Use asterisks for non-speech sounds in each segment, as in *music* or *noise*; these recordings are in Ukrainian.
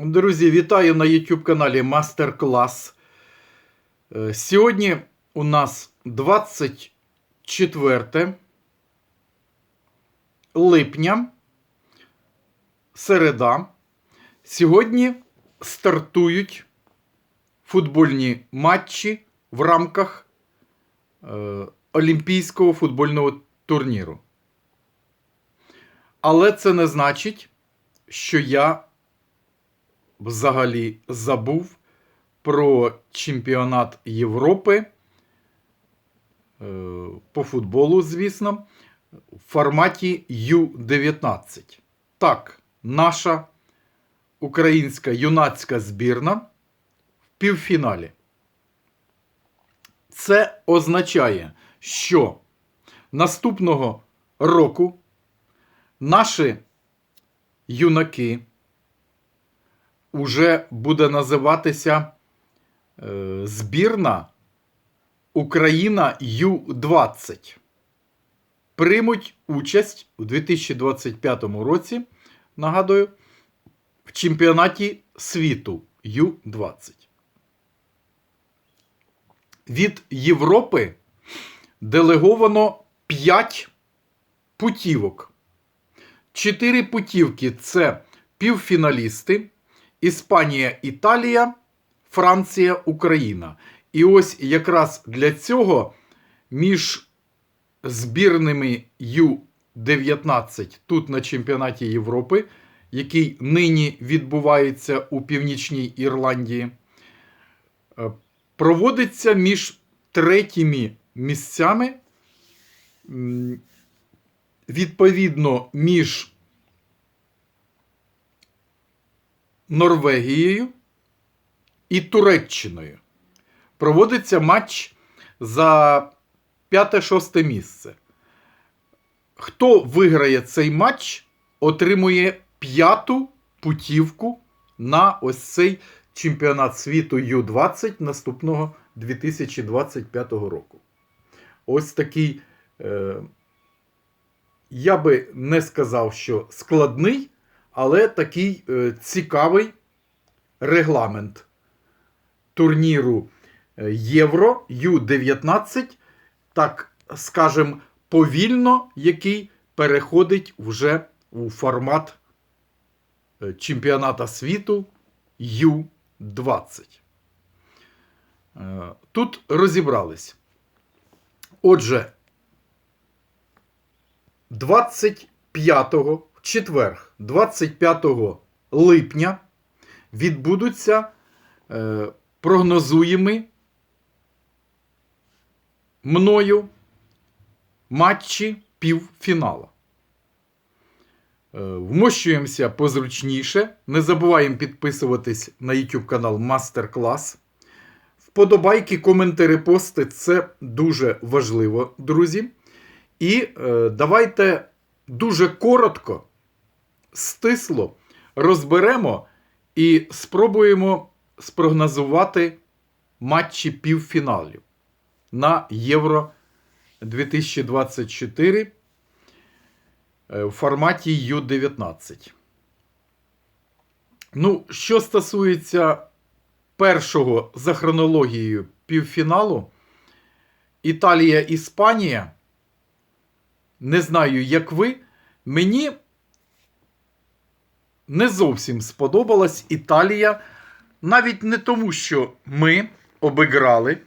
Друзі, вітаю на YouTube каналі Мастер Клас. Е, Сьогодні у нас 24 липня, середа. Сьогодні стартують футбольні матчі в рамках е, Олімпійського футбольного турніру. Але це не значить, що я взагалі забув про чемпіонат Європи е, по футболу, звісно, в форматі Ю-19. Так, наша українська юнацька збірна в півфіналі. Це означає, що наступного року наші юнаки уже буде називатися е, збірна Україна Ю-20. Приймуть участь у 2025 році, нагадую, в чемпіонаті світу Ю-20. Від Європи делеговано 5 путівок. 4 путівки це півфіналісти. Іспанія, Італія, Франція, Україна. І ось якраз для цього між збірними Ю-19 тут на чемпіонаті Європи, який нині відбувається у Північній Ірландії, е, проводиться між третіми місцями, відповідно, між Норвегією і Туреччиною. Проводиться матч за 5-6 місце. Хто виграє цей матч, отримує п'яту путівку на ось цей чемпіонат світу Ю-20 наступного 2025 року. Ось такий, е, я би не сказав, що складний але такий е, цікавий регламент турніру е, Євро Ю-19, так скажем, повільно, який переходить вже у формат е, чемпіоната світу Ю-20. Е, Тут розібрались. Отже, 25 в четвер, 25 липня, відбудуться е, прогнозуємі мною матчі півфінала. Е, вмощуємося позручніше. Не забуваємо підписуватись на YouTube канал Мастер Клас. Вподобайки, коментарі, пости це дуже важливо, друзі. І е, давайте дуже коротко стисло розберемо і спробуємо спрогнозувати матчі півфіналів на Євро 2024 е, в форматі Ю-19. Ну, що стосується першого за хронологією півфіналу, Італія-Іспанія, не знаю, як ви, мені не зовсім сподобалась Італія. Навіть не тому, що ми обіграли,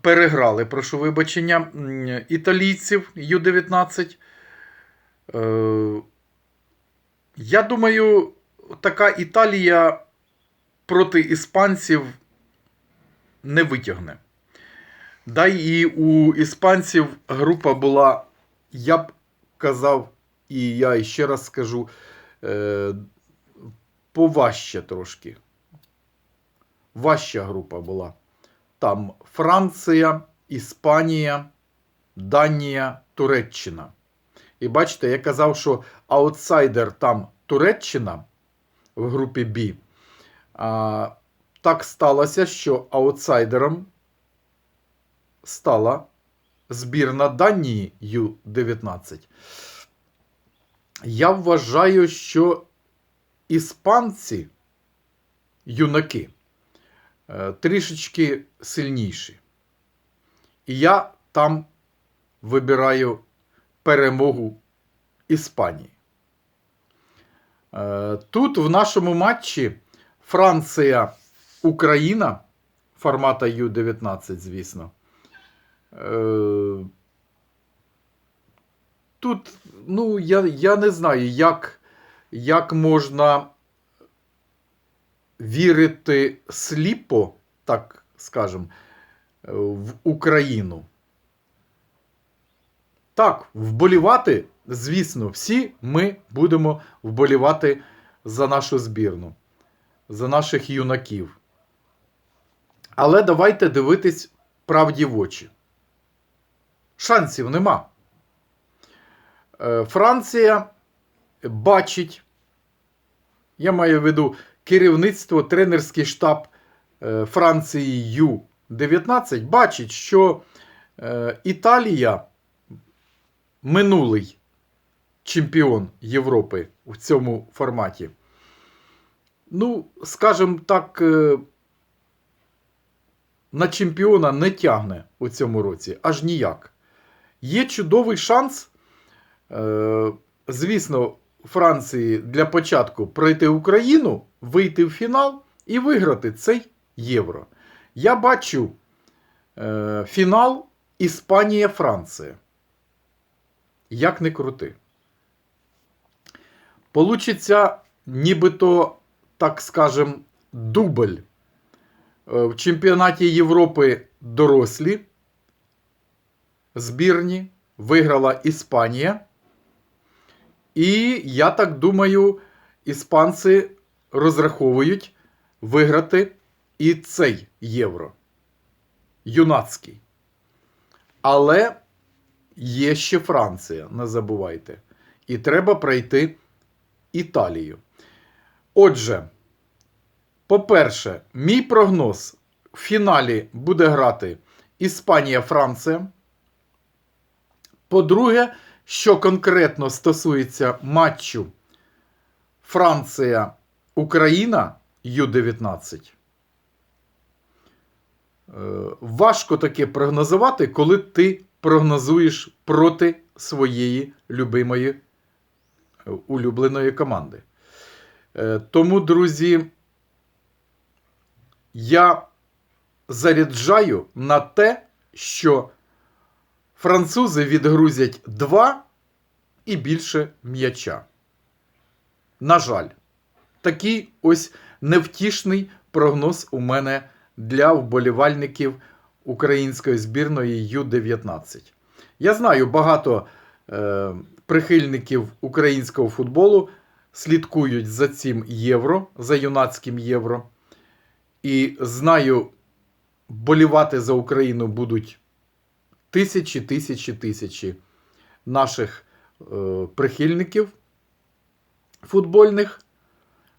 переграли, прошу вибачення, італійців Ю-19. Е, я думаю, така Італія проти іспанців не витягне. Да і у іспанців група була, я б казав, і я ще раз скажу, е, поважче трошки. Важча група була. Там Франція, Іспанія, Данія, Туреччина. І бачите, я казав, що аутсайдер там Туреччина в групі Б. Так сталося, що аутсайдером стала збірна Данії Ю-19. Я вважаю, що іспанці, юнаки, е, трішечки сильніші. І я там вибираю перемогу Іспанії. Е, Тут в нашому матчі Франція-Україна формата Ю-19, звісно. Тут, ну, я, я не знаю, як, як можна вірити сліпо, так скажемо, в Україну. Так, вболівати, звісно, всі ми будемо вболівати за нашу збірну, за наших юнаків. Але давайте дивитись правді в очі. Шансів нема. Е, Франція бачить, я маю в виду керівництво, тренерський штаб е, Франції Ю-19 бачить, що е, Італія минулий чемпіон Європи в цьому форматі. Ну, скажімо так, на чемпіона не тягне у цьому році, аж ніяк. Є чудовий шанс, звісно, Франції для початку пройти Україну, вийти в фінал і виграти цей євро. Я бачу е, фінал Іспанія-Франція. Як не крути. Получиться нібито, так скажем, дубль. Е, В чемпіонаті Європи дорослі збірні виграла Іспанія. І я так думаю, іспанці розраховують виграти і цей євро. Юнацький. Але є ще Франція, не забувайте. І треба пройти Італію. Отже, по-перше, мій прогноз в фіналі буде грати Іспанія-Франція. По-друге, що конкретно стосується матчу Франція-Україна Ю-19. Е, Важко таке прогнозувати, коли ти прогнозуєш проти своєї любимої е, улюбленої команди. Е, Тому, друзі, я заряджаю на те, що французи відгрузять два і більше м'яча. На жаль, такий ось невтішний прогноз у мене для вболівальників української збірної Ю-19. Я знаю, багато е, прихильників українського футболу слідкують за цим євро, за юнацьким євро. І знаю, болівати за Україну будуть тисячі, тисячі, тисячі наших е, прихильників футбольних.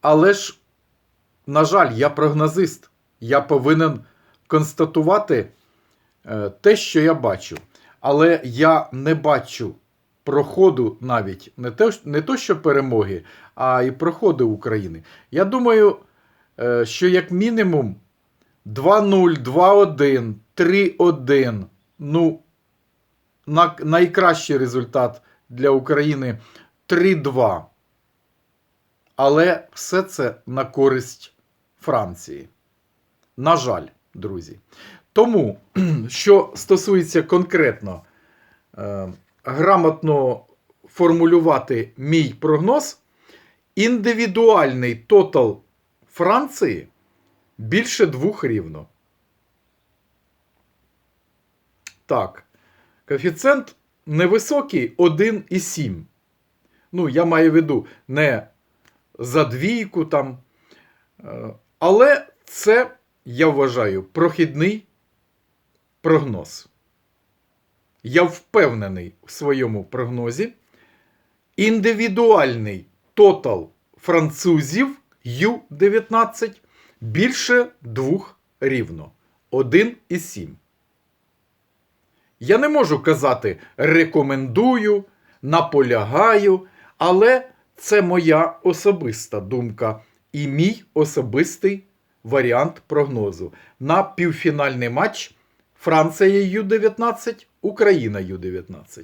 Але ж, на жаль, я прогнозист. Я повинен констатувати е, те, що я бачу. Але я не бачу проходу навіть не те, не то, що перемоги, а і проходу України. Я думаю, е, що як мінімум 2-0, 2-1, 3-1. Ну, на, найкращий результат для України 3-2. Але все це на користь Франції. На жаль, друзі. Тому, *clears throat* що стосується конкретно е, грамотно формулювати мій прогноз, індивідуальний тотал Франції більше двох рівно. Так, коефіцієнт невисокий 1,7. Ну, я маю в виду не за двійку там. Е, Але це, я вважаю, прохідний прогноз. Я впевнений в своєму прогнозі. Індивідуальний тотал французів Ю-19 більше двох рівно. 1,7. Я не можу казати рекомендую, наполягаю, але Це моя особиста думка і мій особистий варіант прогнозу на півфінальний матч Франція Ю-19, Україна Ю-19.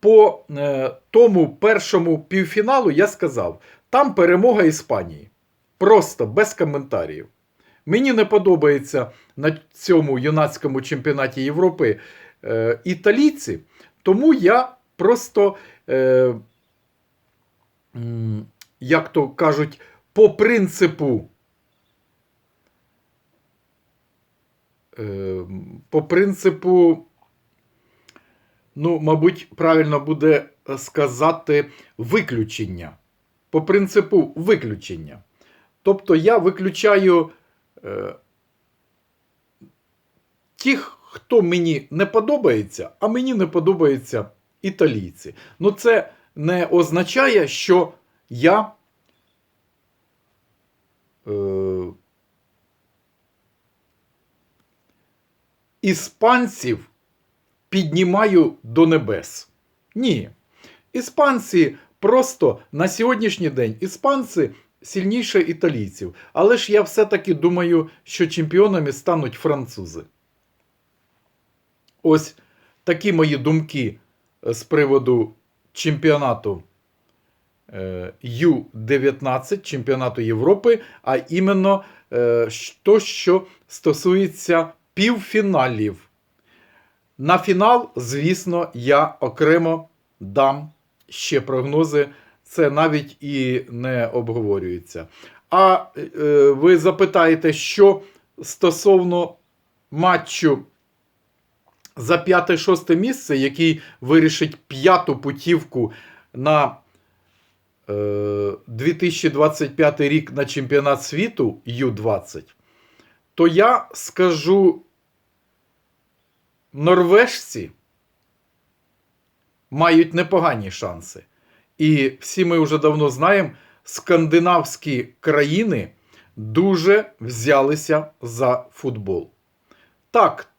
По е, тому першому півфіналу я сказав: там перемога Іспанії. Просто без коментарів. Мені не подобається на цьому юнацькому чемпіонаті Європи е, італійці, тому я просто, е, як то кажуть, по принципу. Е, по принципу, ну, мабуть, правильно буде сказати виключення. По принципу виключення. Тобто я виключаю е, тих, хто мені не подобається, а мені не подобаються італійці. Ну, це не означає, що я. Е, іспанців піднімаю до небес. Ні. Іспанці просто на сьогоднішній день іспанці сильніше італійців. Але ж я все-таки думаю, що чемпіонами стануть французи. Ось такі мої думки е, з приводу чемпіонату е, Ю-19, чемпіонату Європи, а іменно е, то, що стосується півфіналів. На фінал, звісно, я окремо дам ще прогнози. Це навіть і не обговорюється. А е, ви запитаєте, що стосовно матчу за п'яте-шосте місце, який вирішить п'яту путівку на е, 2025 рік на чемпіонат світу Ю-20, то я скажу норвежці мають непогані шанси. І всі ми вже давно знаємо, скандинавські країни дуже взялися за футбол. Так,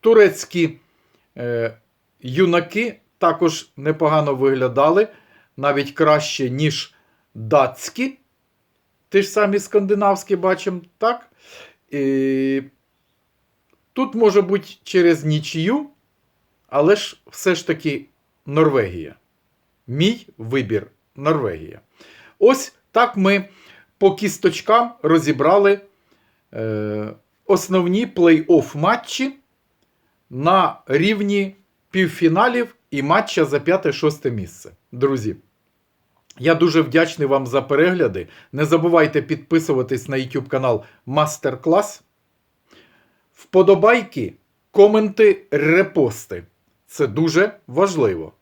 турецькі е, юнаки також непогано виглядали, навіть краще, ніж датські. Ті ж самі скандинавські бачимо, так? І Тут може бути через нічию, але ж все ж таки Норвегія. Мій вибір Норвегія. Ось так ми по кісточкам розібрали е, основні плей-офф матчі на рівні півфіналів і матча за 5-6 місце. Друзі. Я дуже вдячний вам за перегляди. Не забувайте підписуватись на YouTube канал Мастер Клас. Вподобайки, коменти, репости. Це дуже важливо.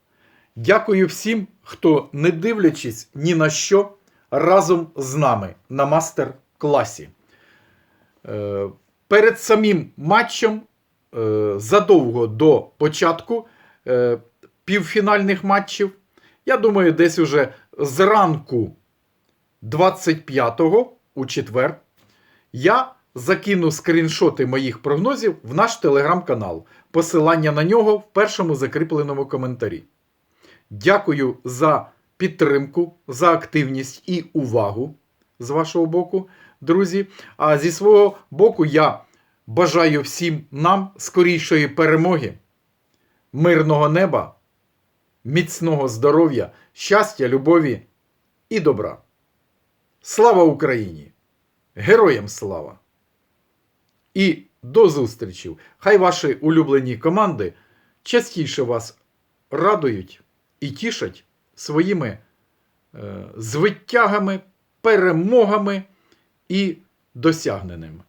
Дякую всім, хто, не дивлячись ні на що, разом з нами на мастер-класі. Е, перед самим матчем, задовго до початку е, півфінальних матчів, я думаю, десь уже зранку 25-го у четвер, я закину скріншоти моїх прогнозів в наш телеграм-канал. Посилання на нього в першому закріпленому коментарі. Дякую за підтримку, за активність і увагу з вашого боку, друзі. А зі свого боку, я бажаю всім нам скорішої перемоги, мирного неба, міцного здоров'я, щастя, любові і добра. Слава Україні! Героям слава! І до зустрічі! Хай ваші улюблені команди частіше вас радують і тішать своїми е, звиттягами, перемогами і досягненими.